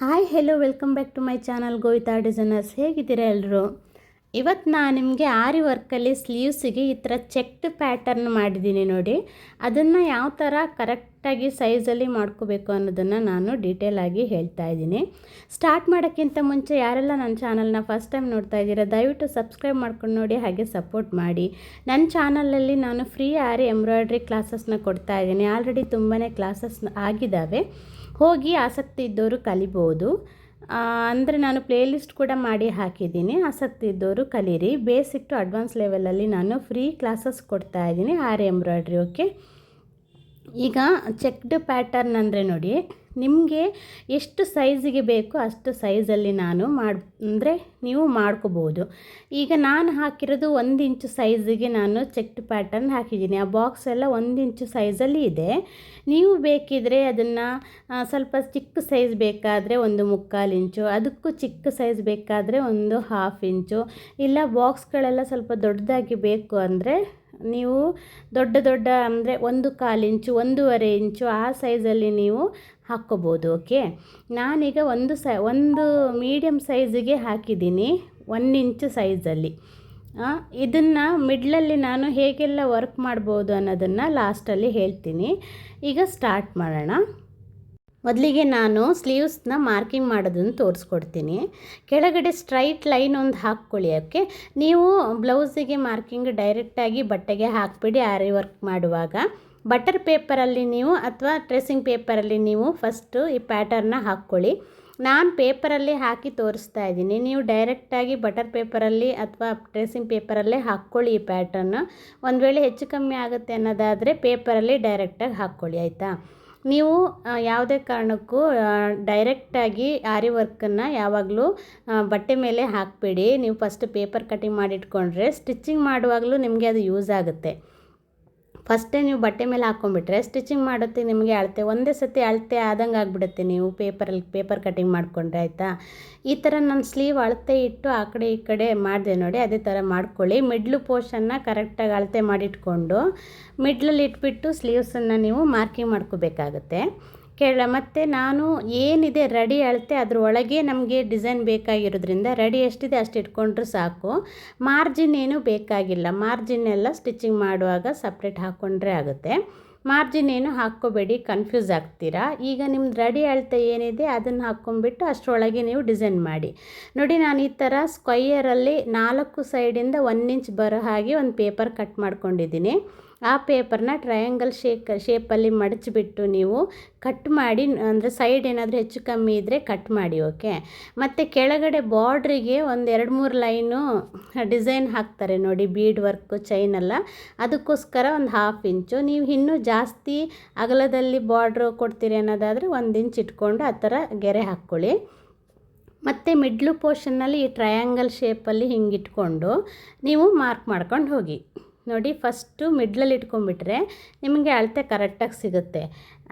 Hi hello welcome back to my channel Govita designers ಹೇಗಿದ್ದೀರಾ ಎಲ್ಲರೂ ಇವತ್ತು ನಾನು ನಿಮಗೆ ಆರಿ ವರ್ಕಲ್ಲಿ ಸ್ಲೀವ್ಸಿಗೆ ಈ ಥರ ಚೆಕ್ಡ್ ಪ್ಯಾಟರ್ನ್ ಮಾಡಿದ್ದೀನಿ ನೋಡಿ. ಅದನ್ನು ಯಾವ ಥರ ಕರೆಕ್ಟಾಗಿ ಸೈಜಲ್ಲಿ ಮಾಡ್ಕೋಬೇಕು ಅನ್ನೋದನ್ನು ನಾನು ಡೀಟೇಲ್ ಆಗಿ ಹೇಳ್ತಾ ಇದ್ದೀನಿ. ಸ್ಟಾರ್ಟ್ ಮಾಡೋಕ್ಕಿಂತ ಮುಂಚೆ ಯಾರೆಲ್ಲ ನನ್ನ ಚಾನಲ್ನ ಫಸ್ಟ್ ಟೈಮ್ ನೋಡ್ತಾ ಇದ್ದೀರಾ, ದಯವಿಟ್ಟು ಸಬ್ಸ್ಕ್ರೈಬ್ ಮಾಡ್ಕೊಂಡು ನೋಡಿ, ಹಾಗೆ ಸಪೋರ್ಟ್ ಮಾಡಿ. ನನ್ನ ಚಾನಲಲ್ಲಿ ನಾನು ಫ್ರೀ ಆರಿ ಎಂಬ್ರಾಯ್ಡ್ರಿ ಕ್ಲಾಸಸ್ನ ಕೊಡ್ತಾ ಇದ್ದೀನಿ. ಆಲ್ರೆಡಿ ತುಂಬಾ ಕ್ಲಾಸಸ್ ಆಗಿದ್ದಾವೆ ಹೋಗಿ ಆಸಕ್ತಿ ಇದ್ದವರು ಕಲಿಬೋದು. ಅಂದರೆ ನಾನು ಪ್ಲೇಲಿಸ್ಟ್ ಕೂಡ ಮಾಡಿ ಹಾಕಿದ್ದೀನಿ. ಆಸಕ್ತಿ ಇದ್ದವರು ಕಲೀರಿ. ಬೇಸಿಕ್ ಟು ಅಡ್ವಾನ್ಸ್ ಲೆವೆಲಲ್ಲಿ ನಾನು ಫ್ರೀ ಕ್ಲಾಸಸ್ ಕೊಡ್ತಾ ಇದ್ದೀನಿ. ಆರ್ ಎಂಬ್ರಾಯ್ಡ್ರಿ ಓಕೆ ಈಗ ಚೆಕ್ಡ್ ಪ್ಯಾಟರ್ನ್ ಅಂದರೆ ನೋಡಿ. ನಿಮಗೆ ಎಷ್ಟು ಸೈಜಿಗೆ ಬೇಕೋ ಅಷ್ಟು ಸೈಜಲ್ಲಿ ನಾನು ಮಾಡಿ, ಅಂದರೆ ನೀವು ಮಾಡ್ಕೋಬೋದು. ಈಗ ನಾನು ಹಾಕಿರೋದು ಒಂದು ಇಂಚು ಸೈಜಿಗೆ ನಾನು ಚೆಕ್ಡ್ ಪ್ಯಾಟರ್ನ್ ಹಾಕಿದ್ದೀನಿ. ಆ ಬಾಕ್ಸ್ ಎಲ್ಲ ಒಂದು ಇಂಚು ಸೈಜಲ್ಲಿ ಇದೆ. ನೀವು ಬೇಕಿದ್ರೆ ಅದನ್ನು ಸ್ವಲ್ಪ ಚಿಕ್ಕ ಸೈಜ್ ಬೇಕಾದರೆ ಒಂದು ಮುಕ್ಕಾಲು ಇಂಚು, ಅದಕ್ಕೂ ಚಿಕ್ಕ ಸೈಜ್ ಬೇಕಾದರೆ ಒಂದು ಹಾಫ್ ಇಂಚು. ಇಲ್ಲ ಬಾಕ್ಸ್ಗಳೆಲ್ಲ ಸ್ವಲ್ಪ ದೊಡ್ಡದಾಗಿ ಬೇಕು ಅಂದರೆ ನೀವು ದೊಡ್ಡ ದೊಡ್ಡ, ಅಂದರೆ ಒಂದು ಕಾಲು ಇಂಚು, ಒಂದೂವರೆ ಇಂಚು, ಆ ಸೈಜಲ್ಲಿ ನೀವು ಹಾಕ್ಕೋಬೋದು ಓಕೆ ನಾನೀಗ ಒಂದು ಸ, ಒಂದು ಮೀಡಿಯಮ್ ಸೈಜಿಗೆ ಹಾಕಿದ್ದೀನಿ ಒನ್ ಇಂಚು ಸೈಜಲ್ಲಿ ಇದನ್ನು ಮಿಡ್ಲಲ್ಲಿ ನಾನು ಹೇಗೆಲ್ಲ ವರ್ಕ್ ಮಾಡ್ಬೋದು ಅನ್ನೋದನ್ನು ಲಾಸ್ಟಲ್ಲಿ ಹೇಳ್ತೀನಿ. ಈಗ ಸ್ಟಾರ್ಟ್ ಮಾಡೋಣ. ಮೊದಲಿಗೆ ನಾನು ಸ್ಲೀವ್ಸ್ನ ಮಾರ್ಕಿಂಗ್ ಮಾಡೋದನ್ನು ತೋರಿಸ್ಕೊಡ್ತೀನಿ. ಕೆಳಗಡೆ ಸ್ಟ್ರೈಟ್ ಲೈನ್ ಒಂದು ಹಾಕ್ಕೊಳ್ಳಿ ಓಕೆ ನೀವು ಬ್ಲೌಸಿಗೆ ಮಾರ್ಕಿಂಗ್ ಡೈರೆಕ್ಟಾಗಿ ಬಟ್ಟೆಗೆ ಹಾಕ್ಬಿಡಿ, ಆರಿ ವರ್ಕ್ ಮಾಡುವಾಗ. ಬಟರ್ ಪೇಪರಲ್ಲಿ ನೀವು ಅಥವಾ ಡ್ರೆಸ್ಸಿಂಗ್ ಪೇಪರಲ್ಲಿ ನೀವು ಫಸ್ಟು ಈ ಪ್ಯಾಟರ್ನ ಹಾಕ್ಕೊಳ್ಳಿ. ನಾನು ಪೇಪರಲ್ಲಿ ಹಾಕಿ ತೋರಿಸ್ತಾ ಇದ್ದೀನಿ. ನೀವು ಡೈರೆಕ್ಟಾಗಿ ಬಟರ್ ಪೇಪರಲ್ಲಿ ಅಥವಾ ಡ್ರೆಸ್ಸಿಂಗ್ ಪೇಪರಲ್ಲೇ ಹಾಕ್ಕೊಳ್ಳಿ ಈ ಪ್ಯಾಟರ್ನ ಒಂದು ವೇಳೆ ಹೆಚ್ಚು ಕಮ್ಮಿ ಆಗುತ್ತೆ ಅನ್ನೋದಾದರೆ ಪೇಪರಲ್ಲಿ ಡೈರೆಕ್ಟಾಗಿ ಹಾಕ್ಕೊಳ್ಳಿ, ಆಯಿತಾ? ನೀವು ಯಾವುದೇ ಕಾರಣಕ್ಕೂ ಡೈರೆಕ್ಟಾಗಿ ಆರಿ ವರ್ಕನ್ನು ಯಾವಾಗಲೂ ಬಟ್ಟೆ ಮೇಲೆ ಹಾಕಬೇಡಿ. ನೀವು ಫಸ್ಟ್ ಪೇಪರ್ ಕಟಿಂಗ್ ಮಾಡಿಟ್ಕೊಂಡ್ರೆ ಸ್ಟಿಚ್ಚಿಂಗ್ ಮಾಡುವಾಗಲೂ ನಿಮಗೆ ಅದು ಯೂಸ್ ಆಗುತ್ತೆ. ಫಸ್ಟೇ ನೀವು ಬಟ್ಟೆ ಮೇಲೆ ಹಾಕ್ಕೊಂಡ್ಬಿಟ್ರೆ ಸ್ಟಿಚಿಂಗ್ ಮಾಡುತ್ತೆ ನಿಮಗೆ ಅಳತೆ, ಒಂದೇ ಸತಿ ಅಳತೆ ಆದಂಗೆ ಆಗಿಬಿಡುತ್ತೆ ನೀವು ಪೇಪರಲ್ಲಿ ಪೇಪರ್ ಕಟಿಂಗ್ ಮಾಡಿಕೊಂಡ್ರೆ ಆಯಿತಾ? ಈ ಥರ ನಾನು ಸ್ಲೀವ್ ಅಳತೆ ಇಟ್ಟು ಆ ಕಡೆ ಈ ಕಡೆ ಮಾಡಿದೆ ನೋಡಿ, ಅದೇ ಥರ ಮಾಡ್ಕೊಳ್ಳಿ. ಮಿಡ್ಲು ಪೋರ್ಷನ್ನ ಕರೆಕ್ಟಾಗಿ ಅಳತೆ ಮಾಡಿಟ್ಕೊಂಡು ಮಿಡ್ಲಲ್ಲಿ ಇಟ್ಬಿಟ್ಟು ಸ್ಲೀವ್ಸನ್ನು ನೀವು ಮಾರ್ಕಿಂಗ್ ಮಾಡ್ಕೋಬೇಕಾಗತ್ತೆ. ಕೇಳ ಮತ್ತು ನಾನು ಏನಿದೆ ರೆಡಿ ಅಳತೆ ಅದರೊಳಗೆ ನಮಗೆ ಡಿಸೈನ್ ಬೇಕಾಗಿರೋದ್ರಿಂದ ರೆಡಿ ಎಷ್ಟಿದೆ ಅಷ್ಟು ಇಟ್ಕೊಂಡ್ರೆ ಸಾಕು. ಮಾರ್ಜಿನ್ ಏನು ಬೇಕಾಗಿಲ್ಲ. ಮಾರ್ಜಿನ್ ಎಲ್ಲ ಸ್ಟಿಚಿಂಗ್ ಮಾಡುವಾಗ ಸಪ್ರೇಟ್ ಹಾಕ್ಕೊಂಡ್ರೆ ಆಗುತ್ತೆ. ಮಾರ್ಜಿನ್ ಏನು ಹಾಕ್ಕೋಬೇಡಿ ಕನ್ಫ್ಯೂಸ್ ಆಗ್ತೀರಾ. ಈಗ ನಿಮ್ದು ರೆಡಿ ಅಳತೆ ಏನಿದೆ ಅದನ್ನು ಹಾಕ್ಕೊಂಬಿಟ್ಟು ಅಷ್ಟರೊಳಗೆ ನೀವು ಡಿಸೈನ್ ಮಾಡಿ. ನೋಡಿ, ನಾನು ಈ ಥರ ಸ್ಕ್ವಯರಲ್ಲಿ ನಾಲ್ಕು ಸೈಡಿಂದ ಒನ್ ಇಂಚ್ ಬರೋ ಹಾಗೆ ಒಂದು ಪೇಪರ್ ಕಟ್ ಮಾಡ್ಕೊಂಡಿದ್ದೀನಿ. ಆ ಪೇಪರ್ನ ಟ್ರಯಾಂಗಲ್ ಶೇಕ್ ಶೇಪಲ್ಲಿ ಮಡಚಿಬಿಟ್ಟು ನೀವು ಕಟ್ ಮಾಡಿ, ಅಂದರೆ ಸೈಡ್ ಏನಾದರೂ ಹೆಚ್ಚು ಕಮ್ಮಿ ಇದ್ದರೆ ಕಟ್ ಮಾಡಿ ಓಕೆ ಮತ್ತು ಕೆಳಗಡೆ ಬಾರ್ಡ್ರಿಗೆ ಒಂದು ಎರಡು ಮೂರು ಲೈನು ಡಿಸೈನ್ ಹಾಕ್ತಾರೆ ನೋಡಿ ಬೀಡ್ ವರ್ಕು ಚೈನೆಲ್ಲ ಅದಕ್ಕೋಸ್ಕರ ಒಂದು ಹಾಫ್ ಇಂಚು ನೀವು ಇನ್ನೂ ಜಾಸ್ತಿ ಅಗಲದಲ್ಲಿ ಬಾರ್ಡ್ರು ಕೊಡ್ತೀರಿ ಅನ್ನೋದಾದರೆ ಒಂದು ಇಂಚ್ ಇಟ್ಕೊಂಡು ಆ ಥರ ಗೆರೆ ಹಾಕ್ಕೊಳ್ಳಿ. ಮತ್ತು ಮಿಡ್ಲು ಪೋರ್ಷನ್ನಲ್ಲಿ ಈ ಟ್ರಯಾಂಗಲ್ ಶೇಪಲ್ಲಿ ಹಿಂಗೆ ಇಟ್ಕೊಂಡು ನೀವು ಮಾರ್ಕ್ ಮಾಡ್ಕೊಂಡು ಹೋಗಿ. ನೋಡಿ ಫಸ್ಟು ಮಿಡ್ಲಲ್ಲಿ ಇಟ್ಕೊಂಡ್ಬಿಟ್ರೆ ನಿಮಗೆ ಅಳತೆ ಕರೆಕ್ಟಾಗಿ ಸಿಗುತ್ತೆ.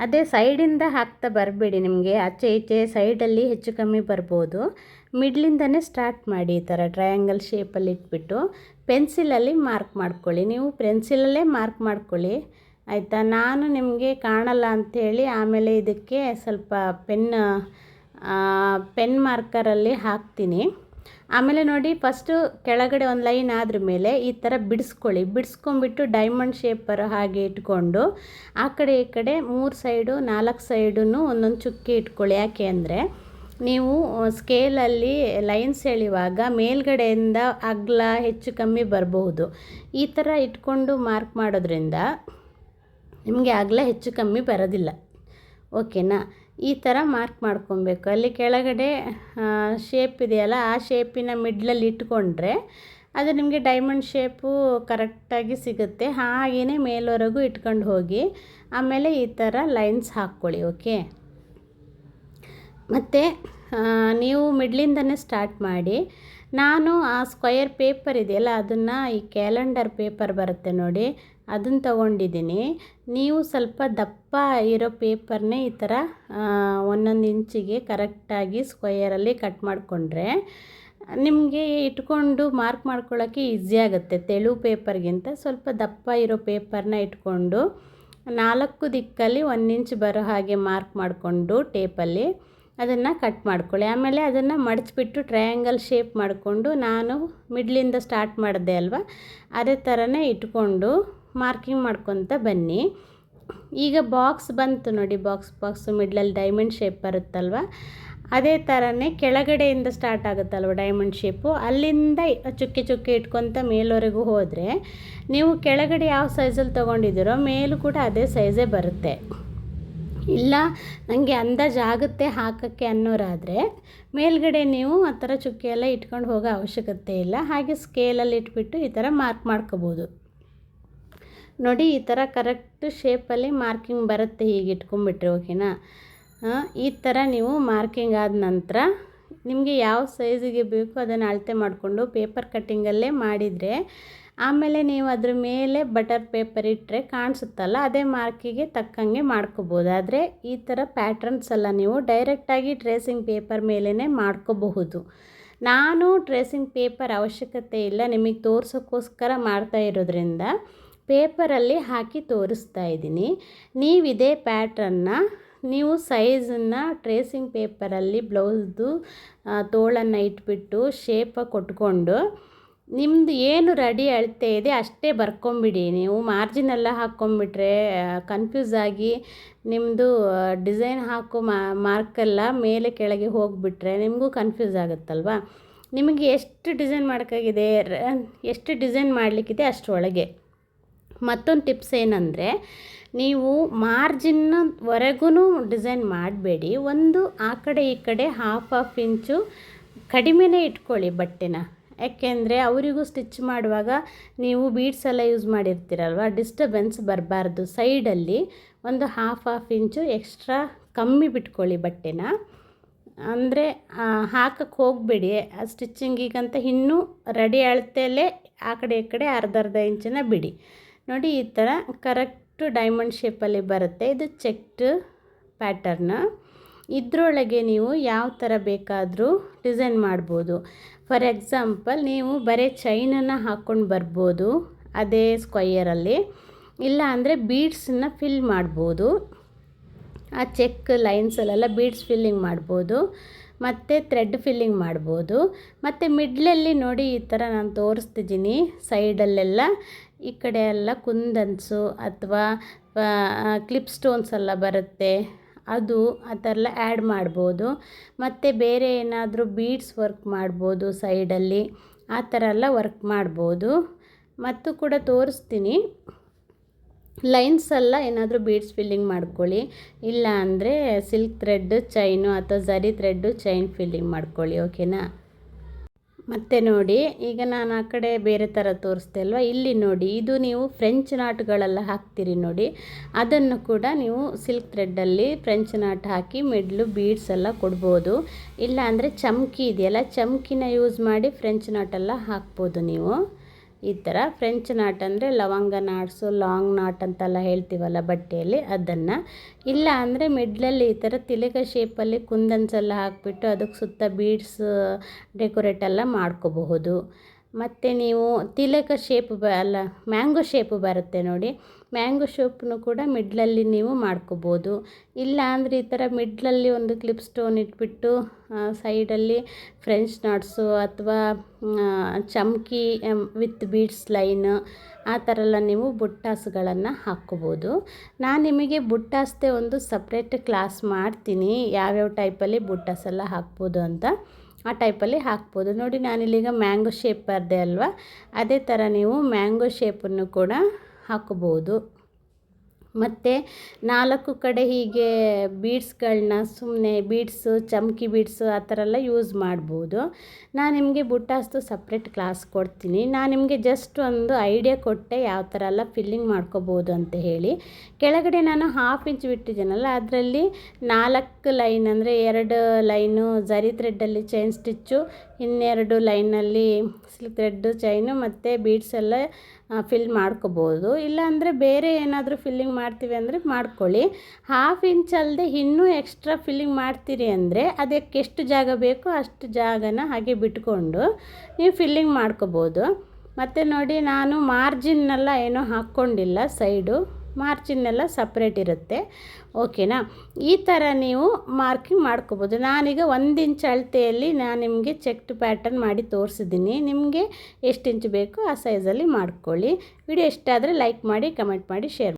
ಅದೇ ಸೈಡಿಂದ ಹಾಕ್ತಾ ಬರಬೇಡಿ ನಿಮಗೆ, ಆಚೆ ಈಚೆ ಸೈಡಲ್ಲಿ ಹೆಚ್ಚು ಕಮ್ಮಿ ಬರ್ಬೋದು. ಮಿಡ್ಲಿಂದನೇ ಸ್ಟಾರ್ಟ್ ಮಾಡಿ ಈ ಥರ ಟ್ರಯಾಂಗಲ್ ಶೇಪಲ್ಲಿ ಇಟ್ಬಿಟ್ಟು ಪೆನ್ಸಿಲಲ್ಲಿ ಮಾರ್ಕ್ ಮಾಡ್ಕೊಳ್ಳಿ. ನೀವು ಪೆನ್ಸಿಲಲ್ಲೇ ಮಾರ್ಕ್ ಮಾಡ್ಕೊಳ್ಳಿ, ಆಯಿತಾ? ನಾನು ನಿಮಗೆ ಕಾಣಲ್ಲ ಅಂಥೇಳಿ ಆಮೇಲೆ ಇದಕ್ಕೆ ಸ್ವಲ್ಪ ಪೆನ್ ಪೆನ್ ಮಾರ್ಕರಲ್ಲಿ ಹಾಕ್ತೀನಿ. ಆಮೇಲೆ ನೋಡಿ ಫಸ್ಟು ಕೆಳಗಡೆ ಒಂದು ಲೈನ್ ಆದ್ರ ಮೇಲೆ ಈ ಥರ ಬಿಡಿಸ್ಕೊಳ್ಳಿ. ಬಿಡಿಸ್ಕೊಂಬಿಟ್ಟು ಡೈಮಂಡ್ ಶೇಪರ್ ಹಾಗೆ ಇಟ್ಕೊಂಡು, ಆ ಕಡೆ ಈ ಕಡೆ ಮೂರು ಸೈಡು ನಾಲ್ಕು ಸೈಡೂ ಒಂದೊಂದು ಚುಕ್ಕಿ ಇಟ್ಕೊಳ್ಳಿ. ಯಾಕೆ ಅಂದರೆ, ನೀವು ಸ್ಕೇಲಲ್ಲಿ ಲೈನ್ಸ್ ಎಳೆಯುವಾಗ ಮೇಲ್ಗಡೆಯಿಂದ ಅಗ್ಲ ಹೆಚ್ಚು ಕಮ್ಮಿ ಬರಬಹುದು. ಈ ಥರ ಇಟ್ಕೊಂಡು ಮಾರ್ಕ್ ಮಾಡೋದ್ರಿಂದ ನಿಮಗೆ ಅಗ್ಲ ಹೆಚ್ಚು ಕಮ್ಮಿ ಬರೋದಿಲ್ಲ. ಓಕೆನಾ? ಈ ಥರ ಮಾರ್ಕ್ ಮಾಡ್ಕೊಬೇಕು. ಅಲ್ಲಿ ಕೆಳಗಡೆ ಶೇಪ್ ಇದೆಯಲ್ಲ, ಆ ಶೇಪಿನ ಮಿಡ್ಲಲ್ಲಿ ಇಟ್ಕೊಂಡ್ರೆ ಅದು ನಿಮಗೆ ಡೈಮಂಡ್ ಶೇಪು ಕರೆಕ್ಟಾಗಿ ಸಿಗುತ್ತೆ. ಹಾಗೆಯೇ ಮೇಲ್ವರೆಗೂ ಇಟ್ಕೊಂಡು ಹೋಗಿ, ಆಮೇಲೆ ಈ ಥರ ಲೈನ್ಸ್ ಹಾಕ್ಕೊಳ್ಳಿ ಓಕೆ ಮತ್ತು ನೀವು ಮಿಡ್ಲಿಂದನೇ ಸ್ಟಾರ್ಟ್ ಮಾಡಿ. ನಾನು ಆ ಸ್ಕ್ವಯರ್ ಪೇಪರ್ ಇದೆಯಲ್ಲ, ಅದನ್ನು ಈ ಕ್ಯಾಲೆಂಡರ್ ಪೇಪರ್ ಬರುತ್ತೆ ನೋಡಿ. ಅದನ್ನು ತಗೊಂಡಿದ್ದೀನಿ. ನೀವು ಸ್ವಲ್ಪ ದಪ್ಪ ಇರೋ ಪೇಪರ್ನೇ ಈ ಥರ ಒಂದೊಂದು ಇಂಚಿಗೆ ಕರೆಕ್ಟಾಗಿ ಸ್ಕ್ವಯರಲ್ಲಿ ಕಟ್ ಮಾಡಿಕೊಂಡ್ರೆ ನಿಮಗೆ ಇಟ್ಕೊಂಡು ಮಾರ್ಕ್ ಮಾಡ್ಕೊಳ್ಳೋಕ್ಕೆ ಈಸಿ ಆಗುತ್ತೆ. ತೆಳು ಪೇಪರ್ಗಿಂತ ಸ್ವಲ್ಪ ದಪ್ಪ ಇರೋ ಪೇಪರ್ನ ಇಟ್ಕೊಂಡು ನಾಲ್ಕು ದಿಕ್ಕಲ್ಲಿ ಒಂದು ಇಂಚ್ ಬರೋ ಹಾಗೆ ಮಾರ್ಕ್ ಮಾಡಿಕೊಂಡು ಟೇಪಲ್ಲಿ ಅದನ್ನು ಕಟ್ ಮಾಡ್ಕೊಳ್ಳಿ. ಆಮೇಲೆ ಅದನ್ನು ಮಡಚಿಬಿಟ್ಟು ಟ್ರಯಾಂಗಲ್ ಶೇಪ್ ಮಾಡಿಕೊಂಡು ನಾನು ಮಿಡ್ಲಿಂದ ಸ್ಟಾರ್ಟ್ ಮಾಡಿದೆ ಅಲ್ವಾ, ಅದೇ ಥರನೇ ಇಟ್ಕೊಂಡು ಮಾರ್ಕಿಂಗ್ ಮಾಡ್ಕೊತ ಬನ್ನಿ. ಈಗ ಬಾಕ್ಸ್ ಬಂತು ನೋಡಿ, ಬಾಕ್ಸ್, ಬಾಕ್ಸು, ಮಿಡ್ಲಲ್ಲಿ ಡೈಮಂಡ್ ಶೇಪ್ ಬರುತ್ತಲ್ವ? ಅದೇ ಥರನೇ ಕೆಳಗಡೆಯಿಂದ ಸ್ಟಾರ್ಟ್ ಆಗುತ್ತಲ್ವ ಡೈಮಂಡ್ ಶೇಪು ಅಲ್ಲಿಂದ ಚುಕ್ಕೆ ಚುಕ್ಕೆ ಇಟ್ಕೊತ ಮೇಲ್ವರೆಗೂ ಹೋದರೆ ನೀವು ಕೆಳಗಡೆ ಯಾವ ಸೈಜಲ್ಲಿ ತೊಗೊಂಡಿದ್ದೀರೋ ಮೇಲೂ ಕೂಡ ಅದೇ ಸೈಜೇ ಬರುತ್ತೆ. ಇಲ್ಲ ನನಗೆ ಅಂದಾಜು ಆಗುತ್ತೆ ಹಾಕೋಕ್ಕೆ ಅನ್ನೋರಾದರೆ ಮೇಲ್ಗಡೆ ನೀವು ಆ ಥರ ಚುಕ್ಕೆ ಎಲ್ಲ ಇಟ್ಕೊಂಡು ಹೋಗೋ ಅವಶ್ಯಕತೆ ಇಲ್ಲ. ಹಾಗೆ ಸ್ಕೇಲಲ್ಲಿ ಇಟ್ಬಿಟ್ಟು ಈ ಥರ ಮಾರ್ಕ್ ಮಾಡ್ಕೋಬೋದು. ನೋಡಿ, ಈ ಥರ ಕರೆಕ್ಟ್ ಶೇಪಲ್ಲಿ ಮಾರ್ಕಿಂಗ್ ಬರುತ್ತೆ ಹೀಗೆ ಇಟ್ಕೊಂಡ್ಬಿಟ್ರೆ ಓಕೆನಾ ಈ ಥರ ನೀವು ಮಾರ್ಕಿಂಗ್ ಆದ ನಂತರ ನಿಮಗೆ ಯಾವ ಸೈಜಿಗೆ ಬೇಕು ಅದನ್ನು ಅಳತೆ ಮಾಡಿಕೊಂಡು ಪೇಪರ್ ಕಟ್ಟಿಂಗಲ್ಲೇ ಮಾಡಿದರೆ, ಆಮೇಲೆ ನೀವು ಅದ್ರ ಮೇಲೆ ಬಟರ್ ಪೇಪರ್ ಇಟ್ಟರೆ ಕಾಣಿಸುತ್ತಲ್ಲ, ಅದೇ ಮಾರ್ಕಿಗೆ ತಕ್ಕಂಗೆ ಮಾಡ್ಕೋಬೋದು. ಆದರೆ ಈ ಥರ ಪ್ಯಾಟ್ರನ್ಸ್ ಎಲ್ಲ ನೀವು ಡೈರೆಕ್ಟಾಗಿ ಟ್ರೇಸಿಂಗ್ ಪೇಪರ್ ಮೇಲೇ ಮಾಡ್ಕೋಬಹುದು. ನಾನು ಟ್ರೇಸಿಂಗ್ ಪೇಪರ್ ಅವಶ್ಯಕತೆ ಇಲ್ಲ, ನಿಮಗೆ ತೋರಿಸೋಕ್ಕೋಸ್ಕರ ಮಾಡ್ತಾ ಇರೋದ್ರಿಂದ ಪೇಪರಲ್ಲಿ ಹಾಕಿ ತೋರಿಸ್ತಾ ಇದ್ದೀನಿ. ನೀವು ಇದೇ ಪ್ಯಾಟ್ರನ್ನ, ನೀವು ಸೈಜನ್ನು ಟ್ರೇಸಿಂಗ್ ಪೇಪರಲ್ಲಿ ಬ್ಲೌಸ್ದು ತೋಳನ್ನು ಇಟ್ಬಿಟ್ಟು ಶೇಪ ಕೊಟ್ಕೊಂಡು ನಿಮ್ಮದು ಏನು ರೆಡಿ ಅಳತೆ ಇದೆ ಅಷ್ಟೇ ಬರ್ಕೊಂಬಿಡಿ. ನೀವು ಮಾರ್ಜಿನೆಲ್ಲ ಹಾಕ್ಕೊಂಬಿಟ್ರೆ ಕನ್ಫ್ಯೂಸ್ ಆಗಿ ನಿಮ್ಮದು ಡಿಸೈನ್ ಹಾಕೋ ಮಾರ್ಕೆಲ್ಲ ಮೇಲೆ ಕೆಳಗೆ ಹೋಗಿಬಿಟ್ರೆ ನಿಮಗೂ ಕನ್ಫ್ಯೂಸ್ ಆಗುತ್ತಲ್ವ? ನಿಮಗೆ ಎಷ್ಟು ಡಿಸೈನ್ ಮಾಡೋಕ್ಕಾಗಿದೆ ಎಷ್ಟು ಡಿಸೈನ್ ಮಾಡಲಿಕ್ಕಿದೆ ಅಷ್ಟರೊಳಗೆ. ಮತ್ತೊಂದು ಟಿಪ್ಸ್ ಏನಂದರೆ, ನೀವು ಮಾರ್ಜಿನ್ನವರೆಗೂ ಡಿಸೈನ್ ಮಾಡಬೇಡಿ. ಒಂದು ಆ ಕಡೆ ಈ ಕಡೆ ಹಾಫ್ ಆಫ್ ಇಂಚು ಕಡಿಮೆನೇ ಇಟ್ಕೊಳ್ಳಿ ಬಟ್ಟೆನ. ಯಾಕೆಂದರೆ ಅವರಿಗೂ ಸ್ಟಿಚ್ ಮಾಡುವಾಗ ನೀವು ಬೀಡ್ಸ್ ಎಲ್ಲ ಯೂಸ್ ಮಾಡಿರ್ತೀರಲ್ವ ಡಿಸ್ಟರ್ಬೆನ್ಸ್ ಬರಬಾರ್ದು. ಸೈಡಲ್ಲಿ ಒಂದು ಹಾಫ್ ಹಾಫ್ ಇಂಚು ಎಕ್ಸ್ಟ್ರಾ ಕಮ್ಮಿ ಬಿಟ್ಕೊಳ್ಳಿ ಬಟ್ಟೆನ. ಅಂದರೆ ಹಾಕಕ್ಕೆ ಹೋಗಬೇಡಿ. ಆ ಸ್ಟಿಚ್ಚಿಂಗಿಗಂತ ಇನ್ನೂ ರೆಡಿ ಅಳತೆಯಲ್ಲೇ ಆ ಕಡೆ ಈ ಕಡೆ ಅರ್ಧ ಅರ್ಧ ಇಂಚಿನ ಬಿಡಿ. ನೋಡಿ, ಈ ಥರ ಕರೆಕ್ಟು ಡೈಮಂಡ್ ಶೇಪಲ್ಲಿ ಬರುತ್ತೆ. ಇದು ಚೆಕ್ಡ್ ಪ್ಯಾಟರ್ನ. ಇದರೊಳಗೆ ನೀವು ಯಾವ ಥರ ಬೇಕಾದರೂ ಡಿಸೈನ್ ಮಾಡ್ಬೋದು. ಫಾರ್ ಎಕ್ಸಾಂಪಲ್, ನೀವು ಬರೀ ಚೈನನ್ನು ಹಾಕ್ಕೊಂಡು ಬರ್ಬೋದು ಅದೇ ಸ್ಕ್ವಯರಲ್ಲಿ. ಇಲ್ಲ ಅಂದರೆ ಬೀಡ್ಸನ್ನ ಫಿಲ್ ಮಾಡ್ಬೋದು. ಆ ಚೆಕ್ ಲೈನ್ಸಲ್ಲೆಲ್ಲ ಬೀಡ್ಸ್ ಫಿಲ್ಲಿಂಗ್ ಮಾಡ್ಬೋದು. ಮತ್ತು ಥ್ರೆಡ್ ಫಿಲ್ಲಿಂಗ್ ಮಾಡ್ಬೋದು. ಮತ್ತು ಮಿಡ್ಲಲ್ಲಿ ನೋಡಿ, ಈ ಥರ ನಾನು ತೋರಿಸ್ತಿದ್ದೀನಿ. ಸೈಡಲ್ಲೆಲ್ಲ ಈ ಕಡೆ ಎಲ್ಲ ಕುಂದನ್ಸು ಅಥವಾ ಕ್ಲಿಪ್ ಸ್ಟೋನ್ಸ್ ಎಲ್ಲ ಬರುತ್ತೆ. ಅದು ಆ ಥರ ಎಲ್ಲ ಆ್ಯಡ್ ಮಾಡ್ಬೋದು. ಮತ್ತು ಬೇರೆ ಏನಾದರೂ ಬೀಡ್ಸ್ ವರ್ಕ್ ಮಾಡ್ಬೋದು ಸೈಡಲ್ಲಿ ಆ ಥರ ಎಲ್ಲ ವರ್ಕ್ ಮಾಡ್ಬೋದು. ಮತ್ತು ಕೂಡ ತೋರಿಸ್ತೀನಿ. ಲೈನ್ಸ್ ಎಲ್ಲ ಏನಾದರೂ ಬೀಡ್ಸ್ ಫಿಲ್ಲಿಂಗ್ ಮಾಡ್ಕೊಳ್ಳಿ. ಇಲ್ಲ ಅಂದರೆ ಸಿಲ್ಕ್ ಥ್ರೆಡ್ ಚೈನು ಅಥವಾ ಝರಿ ಥ್ರೆಡ್ಡು ಚೈನ್ ಫಿಲ್ಲಿಂಗ್ ಮಾಡ್ಕೊಳ್ಳಿ ಓಕೆನಾ ಮತ್ತು ನೋಡಿ, ಈಗ ನಾನು ಆ ಕಡೆ ಬೇರೆ ಥರ ತೋರಿಸ್ದೆ ಅಲ್ವಾ? ಇಲ್ಲಿ ನೋಡಿ, ಇದು ನೀವು ಫ್ರೆಂಚ್ ನಾಟ್ಗಳೆಲ್ಲ ಹಾಕ್ತೀರಿ ನೋಡಿ, ಅದನ್ನು ಕೂಡ ನೀವು ಸಿಲ್ಕ್ ಥ್ರೆಡ್ಡಲ್ಲಿ ಫ್ರೆಂಚ್ ನಾಟ್ ಹಾಕಿ ಮಿಡ್ಲು ಬೀಡ್ಸ್ ಎಲ್ಲ ಕೊಡ್ಬೋದು. ಇಲ್ಲ ಅಂದರೆ ಚಮ್ಕಿ ಇದೆಯಲ್ಲ, ಚಮ್ಕಿನ ಯೂಸ್ ಮಾಡಿ ಫ್ರೆಂಚ್ ನಾಟೆಲ್ಲ ಹಾಕ್ಬೋದು ನೀವು. ಈ ಥರ ಫ್ರೆಂಚ್ ನಾಟ್ ಅಂದರೆ ಲವಂಗ ನಾಟ್ಸು, ಲಾಂಗ್ ನಾಟ್ ಅಂತೆಲ್ಲ ಹೇಳ್ತೀವಲ್ಲ ಬಟ್ಟೆಯಲ್ಲಿ, ಅದನ್ನು. ಇಲ್ಲ ಅಂದರೆ ಮಿಡ್ಲಲ್ಲಿ ಈ ಥರ ತಿಲಕ ಶೇಪಲ್ಲಿ ಕುಂದನ್ಸೆಲ್ಲ ಹಾಕಿಬಿಟ್ಟು ಅದಕ್ಕೆ ಸುತ್ತ ಬೀಡ್ಸ್, ಡೆಕೋರೇಟ್ ಎಲ್ಲ ಮಾಡ್ಕೋಬಹುದು. ಮತ್ತು ನೀವು ತಿಲಕ ಶೇಪ್ ಬ ಅಲ್ಲ ಮ್ಯಾಂಗೋ ಶೇಪ್ ಬರುತ್ತೆ ನೋಡಿ. ಮ್ಯಾಂಗೋ ಶೇಪ್ನು ಕೂಡ ಮಿಡ್ಲಲ್ಲಿ ನೀವು ಮಾಡ್ಕೋಬೋದು. ಇಲ್ಲ ಅಂದರೆ ಈ ಥರ ಮಿಡ್ಲಲ್ಲಿ ಒಂದು ಕ್ಲಿಪ್ ಸ್ಟೋನ್ ಇಟ್ಬಿಟ್ಟು ಸೈಡಲ್ಲಿ ಫ್ರೆಂಚ್ ನಾಟ್ಸು ಅಥವಾ ಚಮ್ಕಿ ವಿತ್ ಬೀಡ್ಸ್ ಲೈನ್ ಆ ಥರ ಎಲ್ಲ ನೀವು ಬುಟ್ಟಾಸ್ಗಳನ್ನು ಹಾಕ್ಕೋಬೋದು. ನಾನು ನಿಮಗೆ ಬುಟ್ಟಾಸ್ದೆ ಒಂದು ಸಪ್ರೇಟ್ ಕ್ಲಾಸ್ ಮಾಡ್ತೀನಿ. ಯಾವ್ಯಾವ ಟೈಪಲ್ಲಿ ಬುಟ್ಟಾಸ್ ಎಲ್ಲ ಹಾಕ್ಬೋದು ಅಂತ. ಆ ಟೈಪಲ್ಲಿ ಹಾಕ್ಬೋದು. ನೋಡಿ, ನಾನಿಲ್ಲೀಗ ಮ್ಯಾಂಗೋ ಶೇಪ್ ಬರದೆ ಅಲ್ವಾ? ಅದೇ ಥರ ನೀವು ಮ್ಯಾಂಗೋ ಶೇಪನ್ನು ಕೂಡ ಹಾಕೋಬೋದು ಮತ್ತು ನಾಲ್ಕು ಕಡೆ ಹೀಗೆ ಬೀಡ್ಸ್ಗಳನ್ನ ಸುಮ್ಮನೆ ಬೀಡ್ಸು, ಚಮ್ಕಿ ಬೀಡ್ಸು ಆ ಥರ ಎಲ್ಲ ಯೂಸ್ ಮಾಡ್ಬೋದು. ನಾನು ನಿಮಗೆ ಬುಟ್ಟಾಸ್ದು ಸಪ್ರೇಟ್ ಕ್ಲಾಸ್ ಕೊಡ್ತೀನಿ. ನಾನು ನಿಮಗೆ ಜಸ್ಟ್ ಒಂದು ಐಡಿಯಾ ಕೊಟ್ಟೆ ಯಾವ ಥರ ಎಲ್ಲ ಫಿಲ್ಲಿಂಗ್ ಮಾಡ್ಕೋಬೋದು ಅಂತ ಹೇಳಿ. ಕೆಳಗಡೆ ನಾನು ಹಾಫ್ ಇಂಚ್ ಬಿಟ್ಟಿದ್ದೀನಲ್ಲ, ಅದರಲ್ಲಿ ನಾಲ್ಕು ಲೈನ್ ಅಂದರೆ ಎರಡು ಲೈನು ಝರಿ ಥ್ರೆಡ್ಡಲ್ಲಿ ಚೈನ್ ಸ್ಟಿಚ್ಚು, ಇನ್ನೆರಡು ಲೈನಲ್ಲಿ ಸಿಲ್ಕ್ ಥ್ರೆಡ್ಡು ಚೈನು ಮತ್ತು ಬೀಡ್ಸ್ ಎಲ್ಲ ಫಿಲ್ ಮಾಡ್ಕೋಬೋದು. ಇಲ್ಲಾಂದರೆ ಬೇರೆ ಏನಾದರೂ ಫಿಲ್ಲಿಂಗ್ ಮಾಡ್ತೀವಿ ಅಂದರೆ ಮಾಡ್ಕೊಳ್ಳಿ. ಹಾಫ್ ಇಂಚ್ ಅಲ್ಲದೆ ಇನ್ನೂ ಎಕ್ಸ್ಟ್ರಾ ಫಿಲ್ಲಿಂಗ್ ಮಾಡ್ತೀರಿ ಅಂದರೆ ಅದಕ್ಕೆ ಎಷ್ಟು ಜಾಗ ಬೇಕೋ ಅಷ್ಟು ಜಾಗನ ಹಾಗೆ ಬಿಟ್ಕೊಂಡು ನೀವು ಫಿಲ್ಲಿಂಗ್ ಮಾಡ್ಕೋಬೋದು. ಮತ್ತು ನೋಡಿ, ನಾನು ಮಾರ್ಜಿನ್ನೆಲ್ಲ ಏನೂ ಹಾಕ್ಕೊಂಡಿಲ್ಲ ಸೈಡು ಮಾರ್ಜಿನ್ ಎಲ್ಲ ಸಪ್ರೇಟ್ ಇರುತ್ತೆ ಓಕೆನಾ ಈ ಥರ ನೀವು ಮಾರ್ಕಿಂಗ್ ಮಾಡ್ಕೋಬೋದು. ನಾನೀಗ ಒಂದು ಇಂಚ್ ಅಳತೆಯಲ್ಲಿ ನಾನು ನಿಮಗೆ ಚೆಕ್ಡ್ ಪ್ಯಾಟರ್ನ್ ಮಾಡಿ ತೋರಿಸಿದ್ದೀನಿ. ನಿಮಗೆ ಎಷ್ಟು ಇಂಚ್ ಬೇಕು ಆ ಸೈಜಲ್ಲಿ ಮಾಡ್ಕೊಳ್ಳಿ. ವಿಡಿಯೋ ಇಷ್ಟ ಆದರೆ ಲೈಕ್ ಮಾಡಿ ಕಮೆಂಟ್ ಮಾಡಿ ಶೇರ್